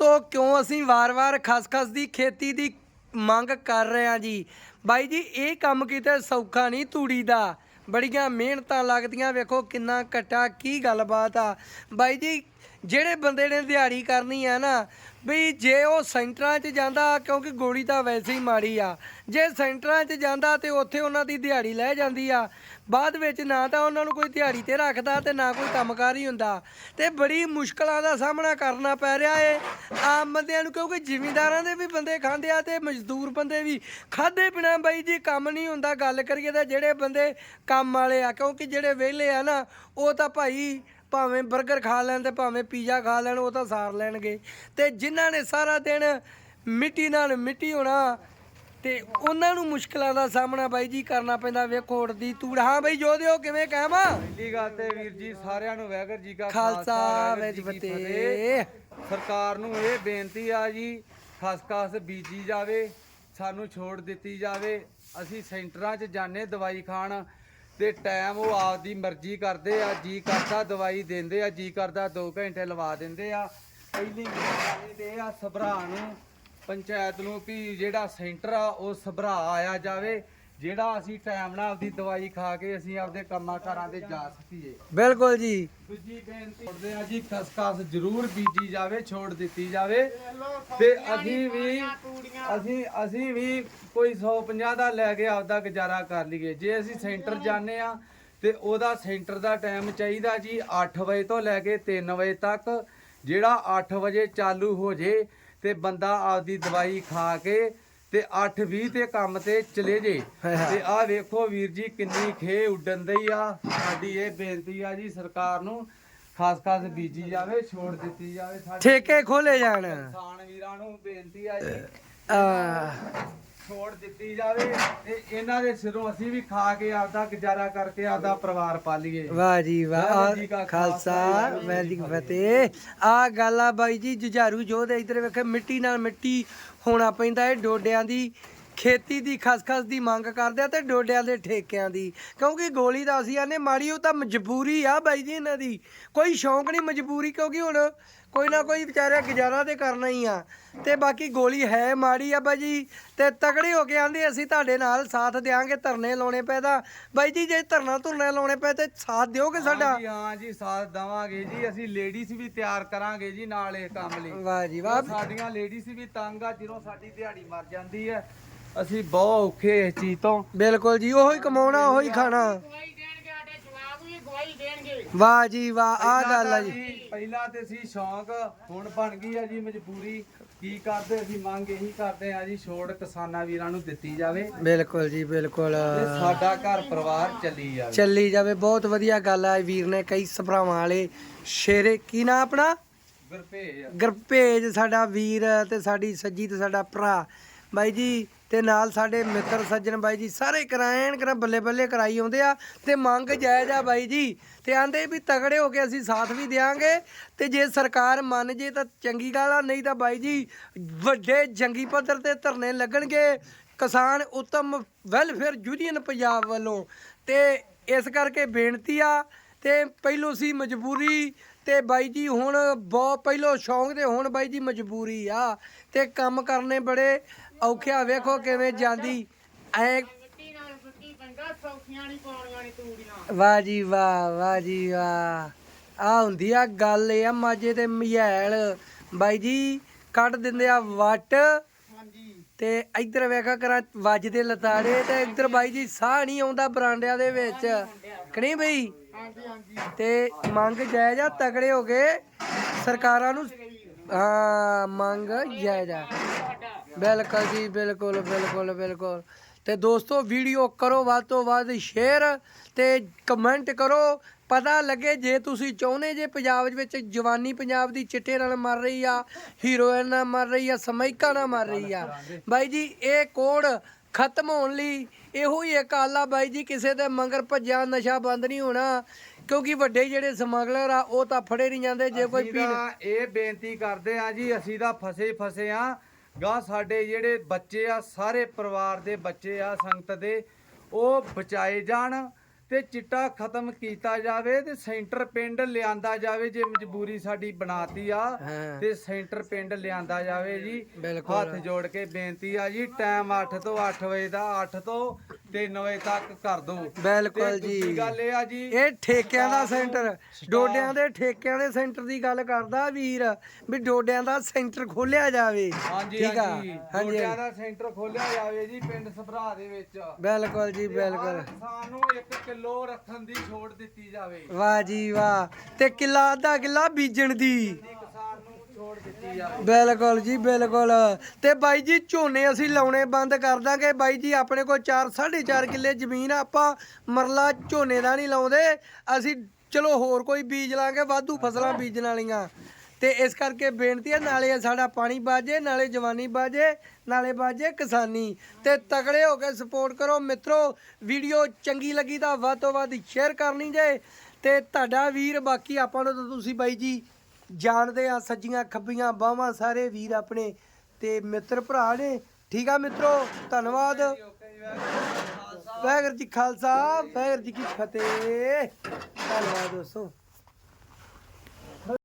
ਦੋਸਤੋ, ਕਿਉਂ ਅਸੀਂ ਵਾਰ-ਵਾਰ ਖਸਖਸ ਦੀ ਖੇਤੀ ਦੀ ਮੰਗ ਕਰ ਰਹੇ ਹਾਂ ਜੀ? ਬਾਈ ਜੀ, ਇਹ ਕੰਮ ਕਿਤੇ ਸੌਖਾ ਨਹੀਂ ਤੂੜੀ ਦਾ। ਬੜੀਆਂ ਮਿਹਨਤਾਂ ਲੱਗਦੀਆਂ। ਵੇਖੋ ਕਿੰਨਾ ਘਟਾ, ਕੀ ਗੱਲਬਾਤ ਆ। ਬਾਈ ਜੀ ਜਿਹੜੇ ਬੰਦੇ ਨੇ ਦਿਹਾੜੀ ਕਰਨੀ ਆ ਨਾ, ਵੀ ਜੇ ਉਹ ਸੈਂਟਰਾਂ 'ਚ ਜਾਂਦਾ, ਕਿਉਂਕਿ ਗੋਲੀ ਤਾਂ ਵੈਸੇ ਹੀ ਮਾੜੀ ਆ, ਜੇ ਸੈਂਟਰਾਂ 'ਚ ਜਾਂਦਾ ਤੇ ਉੱਥੇ ਉਹਨਾਂ ਦੀ ਦਿਹਾੜੀ ਲੈ ਜਾਂਦੀ ਆ, ਬਾਅਦ ਵਿੱਚ ਨਾ ਤਾਂ ਉਹਨਾਂ ਨੂੰ ਕੋਈ ਦਿਹਾੜੀ ਤੇ ਰੱਖਦਾ ਤੇ ਨਾ ਕੋਈ ਕੰਮਕਾਰ ਹੀ ਹੁੰਦਾ। ਤੇ ਬੜੀ ਮੁਸ਼ਕਲਾਂ ਦਾ ਸਾਹਮਣਾ ਕਰਨਾ ਪੈ ਰਿਹਾ ਏ, ਆਮ ਬੰਦਿਆਂ ਨੂੰ, ਕਿਉਂਕਿ ਜ਼ਿਮੀਂਦਾਰਾਂ ਦੇ ਵੀ ਬੰਦੇ ਖਾਂਦੇ ਆ ਤੇ ਮਜ਼ਦੂਰ ਬੰਦੇ ਵੀ ਖਾਦੇ ਬਿਨਾ ਬਾਈ ਜੀ ਕੰਮ ਨਹੀਂ ਹੁੰਦਾ। ਗੱਲ ਕਰੀਏ ਤਾਂ ਜਿਹੜੇ ਬੰਦੇ ਕੰਮ ਵਾਲੇ ਆ, ਕਿਉਂਕਿ ਜਿਹੜੇ ਵਿਹਲੇ ਆ ਨਾ, ਉਹ ਤਾਂ ਭਾਈ ਭਾਵੇਂ 버ਗਰ ਖਾ ਲੈਣ ਤੇ ਭਾਵੇਂ ਪੀਜ਼ਾ ਖਾ ਲੈਣ ਉਹ ਤਾਂ ਸਾਰ ਲੈਣਗੇ। ਤੇ ਜਿਨ੍ਹਾਂ ਨੇ ਸਾਰਾ ਦਿਨ ਮਿੱਟੀ ਨਾਲ ਮਿੱਟੀ ਹੋਣਾ ਤੇ ਉਹਨਾਂ ਨੂੰ ਮੁਸ਼ਕਲਾਂ ਦਾ ਸਾਹਮਣਾ ਬਾਈ ਜੀ ਕਰਨਾ ਪੈਂਦਾ। ਵੇਖੋ ਉੜਦੀ ਤੂੜ ਹਾਂ ਬਾਈ ਜੋ ਦਿਓ ਕਿਵੇਂ ਕਹਿਮਾ ਪਹਿਲੀ ਗੱਲ ਤੇ ਵੀਰ ਜੀ ਸਾਰਿਆਂ ਨੂੰ ਵਾਹਿਗੁਰੂ ਜੀ ਕਾ ਖਾਲਸਾ ਵਾਹਿਗੁਰੂ ਜੀ ਕੀ ਫਤਿਹ। ਸਰਕਾਰ ਨੂੰ ਇਹ ਬੇਨਤੀ ਆ ਜੀ ਖਸਖਸ ਬੀਜੀ ਜਾਵੇ ਸਾਨੂੰ ਛੋੜ ਦਿੱਤੀ ਜਾਵੇ। ਅਸੀਂ ਸੈਂਟਰਾਂ 'ਚ ਜਾਣੇ ਦਵਾਈ ਖਾਣ। ਤੇ ਟਾਈਮ ਉਹ ਆਪਦੀ ਮਰਜ਼ੀ ਕਰਦੇ ਆ, ਜੀ ਕਰਦਾ, ਦਵਾਈ ਦਿੰਦੇ ਆ, ਜੀ ਕਰਦਾ 2 ਘੰਟੇ ਲਵਾ ਦਿੰਦੇ ਆ। ਪਹਿਲੀ ਗੱਲ ਤੇ ਆ, ਸਭਰਾ ਨੂੰ, ਪੰਚਾਇਤ ਨੂੰ ਵੀ ਜਿਹੜਾ ਸੈਂਟਰ ਆ, ਉਹ ਸਭਰਾ ਆਇਆ ਜਾਵੇ। ਜਿਹੜਾ ਅਸੀਂ ਟਾਈਮ ਨਾਲ ਆਪਦੀ ਦਵਾਈ ਖਾ ਕੇ ਅਸੀਂ ਆਪਦੇ ਕੰਮਾਂ ਕਾਰਾਂ ਤੇ ਜਾ ਸਕੀਏ। ਬਿਲਕੁਲ ਜੀ। ਦੂਜੀ ਬੇਨਤੀ ਕਰਦੇ ਆ ਜੀ ਖਸਖਸ ਜ਼ਰੂਰ ਬੀਜੀ ਜਾਵੇ ਛੋੜ ਦਿੱਤੀ ਜਾਵੇ। ਤੇ ਅਸੀਂ ਵੀ ਅਸੀਂ ਅਸੀਂ ਵੀ ਕੋਈ 150 ਦਾ ਲੈ ਕੇ ਆਪਦਾ ਗੁਜ਼ਾਰਾ ਕਰ ਲਈਏ। ਜੇ ਅਸੀਂ ਸੈਂਟਰ ਜਾਂਦੇ ਆ ਤੇ ਉਹਦਾ ਸੈਂਟਰ ਦਾ ਟਾਈਮ ਚਾਹੀਦਾ ਜੀ 8 ਵਜੇ ਤੋਂ ਲੈ ਕੇ 3 ਵਜੇ ਤੱਕ। ਜਿਹੜਾ 8 ਵਜੇ ਚਾਲੂ ਹੋ ਜੇ ਤੇ ਬੰਦਾ ਆਪਦੀ ਦਵਾਈ ਖਾ ਕੇ ਤੇ 8:20 ਤੇ ਕੰਮ ਤੇ ਚਲੇ ਜੇ। ਤੇ ਆਹ ਵੇਖੋ ਵੀਰ ਜੀ ਕਿੰਨੀ ਖੇ ਉੱਡਣ ਦਈ ਆ। ਸਾਡੀ ਇਹ ਬੇਨਤੀ ਆ ਜੀ ਸਰਕਾਰ ਨੂੰ ਖਾਸ ਖਾਸ ਬੀਜੀ ਜਾਵੇ ਛੋੜ ਦਿੱਤੀ ਜਾਵੇ ਸਾਡੇ। ਠੇਕੇ ਖੋਲੇ ਜਾਣ। ਕਿਸਾਨ ਵੀਰਾਂ ਨੂੰ ਬੇਨਤੀ ਆ ਜੀ। ਆ ਛੋੜ ਦਿੱਤੀ ਜਾਵੇ ਤੇ ਇਹਨਾਂ ਦੇ ਸਿਰੋਂ ਅਸੀਂ ਵੀ ਖਾ ਕੇ ਆਪਦਾ ਗੁਜ਼ਾਰਾ ਕਰਕੇ ਆਪਦਾ ਪਰਿਵਾਰ ਪਾਲੀਏ। ਵਾਹ ਜੀ ਵਾਹ। ਖਾਲਸਾ ਖਾਲਸਾ, ਵਾਹਿਗੁਰੂ ਜੀ ਕੀ ਫਤਿਹ। ਆ ਗੱਲ ਆ ਬਾਈ ਜੀ ਜੁਝਾਰੂ ਜੋਧ ਇਧਰ ਵੇਖੇ ਮਿੱਟੀ ਨਾਲ ਮਿੱਟੀ ਹੋਣਾ ਪੈਂਦਾ ਇਹ ਡੋਡਿਆਂ ਦੀ ਖੇਤੀ ਦੀ ਖਸਖਸ ਦੀ ਮੰਗ ਕਰਦੇ ਆ ਤੇ ਡੋਡਿਆਂ ਦੇ ਠੇਕਿਆਂ ਦੀ। ਕਿਉਂਕਿ ਗੋਲੀ ਦਾ ਅਸੀਂ ਆਨੇ ਮਾੜੀ ਉਹ ਤਾਂ ਮਜਬੂਰੀ ਆ ਬਾਈ ਜੀ ਇਹਨਾਂ ਦੀ। ਕੋਈ ਸ਼ੌਂਕ ਨਹੀਂ ਮਜਬੂਰੀ ਕਿਉਂਕਿ ਹੁਣ ਕੋਈ ਨਾ ਕੋਈ ਵਿਚਾਰਿਆ ਗੁਜ਼ਾਰਾ ਤੇ ਕਰਨਾ ਹੀ ਆ। ਤੇ ਬਾਕੀ ਗੋਲੀ ਹੈ ਮਾੜੀ ਆ ਬਾਈ ਜੀ ਤੇ ਤਕੜੇ ਹੋ ਕੇ ਆਂਦੇ ਅਸੀਂ ਤੁਹਾਡੇ ਨਾਲ ਸਾਥ ਦਿਆਂਗੇ ਧਰਨੇ ਲਾਉਣੇ ਤਾਂ। ਬਾਈ ਜੀ ਜੇ ਧਰਨਾ ਧੁਰਨੇ ਲਾਉਣੇ ਪਏ ਤੇ ਸਾਥ ਦਿਓਗੇ ਸਾਡਾ? ਹਾਂ ਜੀ ਹਾਂ ਜੀ ਸਾਥ ਦਵਾਂਗੇ ਜੀ ਅਸੀਂ ਲੇਡੀਜ਼ ਵੀ ਤਿਆਰ ਕਰਾਂਗੇ ਜੀ ਨਾਲ ਇਹ ਕੰਮ ਲਈ। ਵਾਹ ਜੀ ਵਾਹ। ਸਾਡੀਆਂ ਲੇਡੀਜ਼ ਵੀ ਤੰਗ ਆ ਜਦੋਂ ਸਾਡੀ ਦਿਹਾੜੀ ਮਰ ਜਾਂਦੀ ਹੈ ਅਸੀਂ ਬਹੁਤ ਔਖੇ ਇਸ ਚੀਜ਼ ਤੋਂ। ਬਿਲਕੁਲ ਜੀ ਉਹੀ ਕਮਾਉਣਾ ਉਹੀ ਖਾਣਾ। ਗਵਾਹੀ ਦੇਣਗੇ ਸਾਡੇ ਜਵਾਬ ਵੀ ਗਵਾਹੀ ਦੇਣਗੇ ਵਾਹ ਜੀ ਵਾਹ ਆ ਗੱਲ ਆ ਜੀ। ਪਹਿਲਾਂ ਤੇ ਸੀ ਸ਼ੌਂਕ ਹੁਣ ਬਣ ਗਈ ਆ ਜੀ ਮਜਬੂਰੀ। ਕੀ ਕਰਦੇ ਅਸੀਂ ਮੰਗ ਇਹੀ ਕਰਦੇ ਆ ਜੀ ਛੋੜ ਕਿਸਾਨਾਂ ਵੀਰਾਂ ਨੂੰ ਦਿੱਤੀ ਜਾਵੇ। ਬਿਲਕੁਲ ਜੀ ਬਿਲਕੁਲ। ਸਾਡਾ ਘਰ ਪਰਿਵਾਰ ਚੱਲੀ ਜਾਵੇ। ਚੱਲੀ ਜਾਵੇ ਬਹੁਤ ਵਧੀਆ ਗੱਲ ਆ। ਵੀਰ ਨੇ ਕਈ ਸਭਰਾਵਾਂ ਵਾਲੇ ਸ਼ੇਰੇ ਕੀ ਨਾ ਆਪਣਾ? ਗੁਰਪੇਜ। ਗੁਰਪੇਜ ਸਾਡਾ ਵੀਰ ਤੇ ਸਾਡੀ ਸੱਜੀ ਤੇ ਸਾਡਾ ਭਰਾ। ਬਾਈ ਜੀ, ਤੇ ਨਾਲ ਸਾਡੇ ਮਿੱਤਰ ਸੱਜਣ ਬਾਈ ਜੀ, ਸਾਰੇ ਕਰਾਇਣ ਕਰਾ ਬੱਲੇ ਬੱਲੇ ਕਰਾਈ ਆਉਂਦੇ ਆ, ਤੇ ਮੰਗ ਜਾਇਜ਼ ਆ ਬਾਈ ਜੀ। ਤੇ ਆਂਦੇ ਵੀ ਤਗੜੇ ਹੋ ਕੇ ਅਸੀਂ ਸਾਥ ਵੀ ਦੇਾਂਗੇ ਤੇ ਜੇ ਸਰਕਾਰ ਮੰਨ ਜੇ ਤਾਂ ਚੰਗੀ ਗੱਲ ਆ, ਨਹੀਂ ਤਾਂ ਬਾਈ ਜੀ, ਵੱਡੇ ਜੰਗੀ ਪੱਧਰ ਤੇ ਧਰਨੇ ਲੱਗਣਗੇ। ਕਿਸਾਨ ਉਤਮ ਵੈਲਫੇਅਰ ਯੂਨੀਅਨ ਪੰਜਾਬ ਵੱਲੋਂ। ਤੇ ਇਸ ਕਰਕੇ ਬੇਨਤੀ ਆ ਤੇ ਪਹਿਲੋਂ ਸੀ ਮਜਬੂਰੀ ਤੇ ਬਾਈ ਜੀ ਹੁਣ ਬਹੁਤ ਪਹਿਲੋਂ ਸ਼ੌਂਕ ਤੇ ਹੁਣ ਬਾਈ ਜੀ ਮਜਬੂਰੀ ਆ ਤੇ ਕੰਮ ਕਰਨੇ ਬੜੇ ਔਖੇ ਆ ਵੇਖੋ ਕਿਵੇਂ ਜਾਂਦੀ। ਐ ਵਾਹ ਜੀ ਵਾਹ ਵਾਹ ਜੀ ਵਾਹ। ਆ ਹੁੰਦੀ ਆ ਗੱਲ ਇਹ ਆ ਮਾਝੇ ਤੇ ਮਹਿਲ। ਬਾਈ ਜੀ ਕੱਢ ਦਿੰਦੇ ਆ ਵੱਟ। ਤੇ ਇੱਧਰ ਵੇਖਾ ਕਰਾਂ ਵੱਜਦੇ ਲਤਾੜੇ ਤੇ ਇੱਧਰ ਬਾਈ ਜੀ ਸਾਹ ਨਹੀਂ ਆਉਂਦਾ ਬਰਾਂਡਿਆਂ ਦੇ ਵਿੱਚ। ਕਣੀ ਬਈ? ਹਾਂਜੀ ਹਾਂਜੀ ਤੇ ਮੰਗ ਜਾਇਜ਼ ਆ ਤਗੜੇ ਹੋ ਕੇ ਸਰਕਾਰਾਂ ਨੂੰ ਹਾਂ, ਮੰਗ ਜਾਇਜ਼ ਆ। ਬਿਲਕੁਲ ਜੀ, ਬਿਲਕੁਲ ਬਿਲਕੁਲ ਬਿਲਕੁਲ। ਤੇ ਦੋਸਤੋ, ਵੀਡੀਓ ਕਰੋ ਵੱਧ ਤੋਂ ਵੱਧ, ਸ਼ੇਅਰ ਤੇ ਕਮੈਂਟ ਕਰੋ। ਪਤਾ ਲੱਗੇ ਜੇ ਤੁਸੀਂ ਚਾਹੁੰਦੇ ਜੇ ਪੰਜਾਬ ਵਿੱਚ ਜਵਾਨੀ ਪੰਜਾਬ ਦੀ ਚਿੱਟੇ ਨਾਲ ਮਰ ਰਹੀ ਆ ਹੀਰੋਇਨ ਨਾਲ ਮਰ ਰਹੀ ਆ ਸਮੈਕਾ ਨਾਲ ਮਰ ਰਹੀ ਆ। ਬਾਈ ਜੀ, ਇਹ ਕੋਡ ਖਤਮ ਹੋਣ ਲਈ ਇਹੋ ਹੀ ਇੱਕ ਆਲਾ ਬਾਈ ਜੀ ਕਿਸੇ ਦੇ ਮੰਗਰ ਭੱਜਿਆ ਨਸ਼ਾ ਬੰਦ ਨਹੀਂ ਹੋਣਾ ਕਿਉਂਕਿ ਵੱਡੇ ਜਿਹੜੇ ਸਮਗਲਰ ਆ ਉਹ ਤਾਂ ਫੜੇ ਨਹੀਂ ਜਾਂਦੇ ਜੇ ਕੋਈ ਪੀਣ ਇਹ ਬੇਨਤੀ ਕਰਦੇ ਆ ਜੀ ਅਸੀਂ ਤਾਂ ਫਸੇ ਫਸੇ ਆ ਗਾ ਸਾਡੇ ਜਿਹੜੇ ਬੱਚੇ ਆ ਸਾਰੇ ਪਰਿਵਾਰ ਦੇ ਬੱਚੇ ਆ ਸੰਗਤ ਦੇ ਉਹ ਬਚਾਏ ਜਾਣ। ਤੇ ਚਿੱਟਾ ਖਤਮ ਕੀਤਾ ਜਾਵੇ ਤੇ ਸੈਂਟਰ ਪਿੰਡ ਲਿਆਂਦਾ ਜਾਵੇ ਜੇ ਮਜਬੂਰੀ ਸਾਡੀ ਬਣਾਤੀ ਆ। ਤੇ ਸੈਂਟਰ ਪਿੰਡ ਲਿਆਂਦਾ ਜਾਵੇ ਜੀ। ਹੱਥ ਜੋੜ ਕੇ ਬੇਨਤੀ ਆ ਜੀ ਟਾਈਮ 8 ਤੋਂ 8 ਵਜੇ ਦਾ 8 ਤੋਂ 3 ਵਜੇ ਤੱਕ ਕਰ ਦੋ। ਬਿਲਕੁਲ ਤੇ ਜੀ। ਗੱਲ ਇਹ ਆ ਜੀ ਇਹ ਠੇਕਿਆਂ ਦਾ ਸੈਂਟਰ ਡੋਡਿਆਂ ਦੇ ਠੇਕਿਆਂ ਦੇ ਸੈਂਟਰ ਦੀ ਗੱਲ ਕਰਦਾ ਵੀਰ ਵੀ ਡੋਡਿਆਂ ਦਾ ਸੈਂਟਰ ਖੋਲਿਆ ਜਾਵੇ। ਹਾਂਜੀ ਠੀਕ ਆ? ਹਾਂਜੀ। ਹਾਂਜੀ। ਦਾ ਸੈਂਟਰ ਖੋਲਿਆ ਜਾਵੇ ਜੀ ਪਿੰਡ ਸਭਰਾ ਦੇ ਵਿੱਚ। ਬਿਲਕੁਲ ਜੀ ਬਿਲਕੁਲ। ਇਨਸਾਨ ਨੂੰ 1 ਕਿਲੋ ਰੱਖਣ ਦੀ ਛੋਟ ਦਿੱਤੀ ਜਾਵੇ। ਵਾਹ ਜੀ ਵਾਹ। ਤੇ ਕਿੱਲਾ ਅੱਧਾ ਕਿੱਲਾ ਬੀਜਣ ਦੀ। ਦੀ ਦਿੱਤੀ ਜਾਵੇ ਬਿਲਕੁਲ ਜੀ ਬਿਲਕੁਲ। ਤੇ ਬਾਈ ਜੀ ਝੋਨੇ ਅਸੀਂ ਲਾਉਣੇ ਬੰਦ ਕਰ ਦਾਂਗੇ। ਬਾਈ ਜੀ ਆਪਣੇ ਕੋਲ 4 4.5 ਕਿੱਲੇ ਜ਼ਮੀਨ ਆ, ਆਪਾਂ ਮਰਲਾ ਝੋਨੇ ਦਾ ਨਹੀਂ ਲਾਉਂਦੇ। ਅਸੀਂ ਚਲੋ ਹੋਰ ਕੋਈ ਬੀਜ ਲਾਂਗੇ ਵਾਧੂ ਫਸਲਾਂ ਬੀਜਣ ਵਾਲੀਆਂ। ਤੇ ਇਸ ਕਰਕੇ ਬੇਨਤੀ ਹੈ ਨਾਲੇ ਸਾਡਾ ਪਾਣੀ ਬਾਜੇ ਨਾਲੇ ਜਵਾਨੀ ਬਾਜੇ ਨਾਲੇ ਬਾਜੇ ਕਿਸਾਨੀ। ਤੇ ਤਕੜੇ ਹੋ ਕੇ ਸਪੋਰਟ ਕਰੋ। ਮਿੱਤਰੋ ਵੀਡੀਓ ਚੰਗੀ ਲੱਗੀ ਤਾਂ ਵੱਧ ਤੋਂ ਵੱਧ ਸ਼ੇਅਰ ਕਰਨੀ ਜੇ। ਤੇ ਤੁਹਾਡਾ ਵੀਰ ਬਾਕੀ ਆਪਾਂ ਨੂੰ ਤਾਂ ਤੁਸੀਂ ਬਾਈ ਜੀ ਜਾਣਦੇ ਆ, ਸੱਜੀਆਂ, ਖੱਬੀਆਂ ਬਾਹਾਂ ਸਾਰੇ ਵੀਰ ਆਪਣੇ ਤੇ ਮਿੱਤਰ ਭਰਾ ਨੇ। ਠੀਕ ਆ ਮਿੱਤਰੋ, ਧੰਨਵਾਦ। ਵਾਹਿਗੁਰੂ ਜੀ ਖਾਲਸਾ, ਵਾਹਿਗੁਰੂ ਜੀ ਕੀ ਫਤਿਹ। ਧੰਨਵਾਦ ਦੋਸਤੋ।